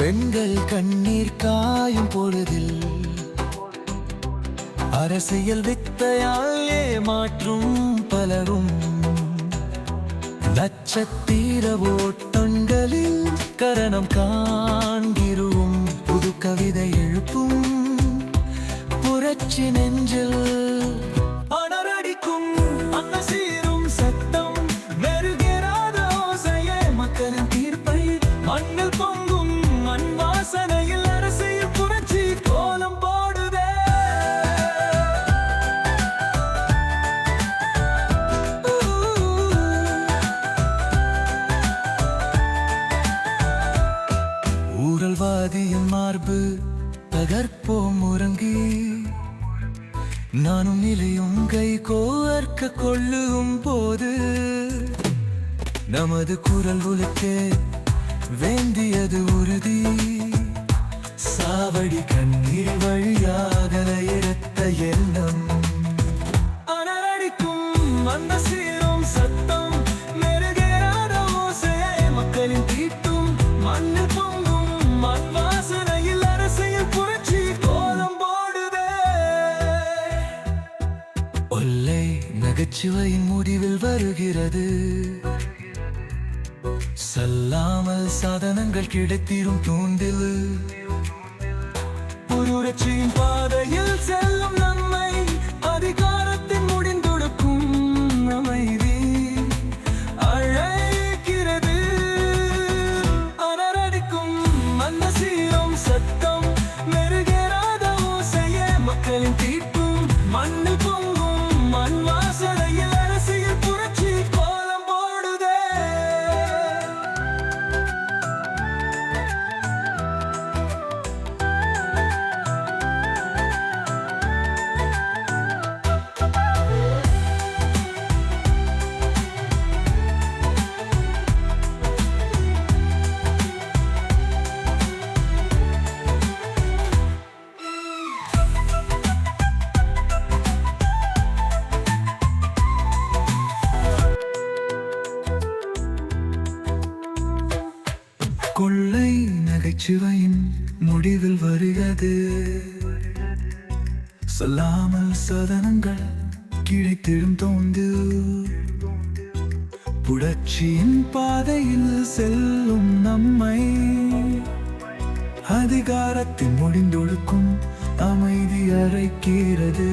பெண்கள் கண்ணீர் காயும் பொழுதில் அரசியல் வித்தையால் ஏமாற்றும் பலரும் நட்சத்திர ஓட்டங்களில் கரணம் காண்கிறோம். புது கவிதை எழுப்பும் புரட்சி ஊரல்வாதியின் தகர்ப்போம் உறங்கி நானும் நிலையும் கை கோர்க்க கொள்ளும் போது நமது குரல் உலக்கே வேண்டியது உறுதி. சாவடி கண்ணீர் நகைச்சுவையின் முடிவில் வருகிறது. சல்லாமல் சாதனங்கள் கிடைத்திரும் தூண்டில். புரட்சியின் பாதையில் செல் கொள்ளை நகைச்சுவையின் முடிவில் வருகிறது. சொல்லாமல் சதனங்கள் கிடைத்திடும் தோந்து புரட்சியின் பாதையில் செல்லும் நம்மை அதிகாரத்தின் முடிந்தொழுக்கும் அமைதி அழைக்கிறது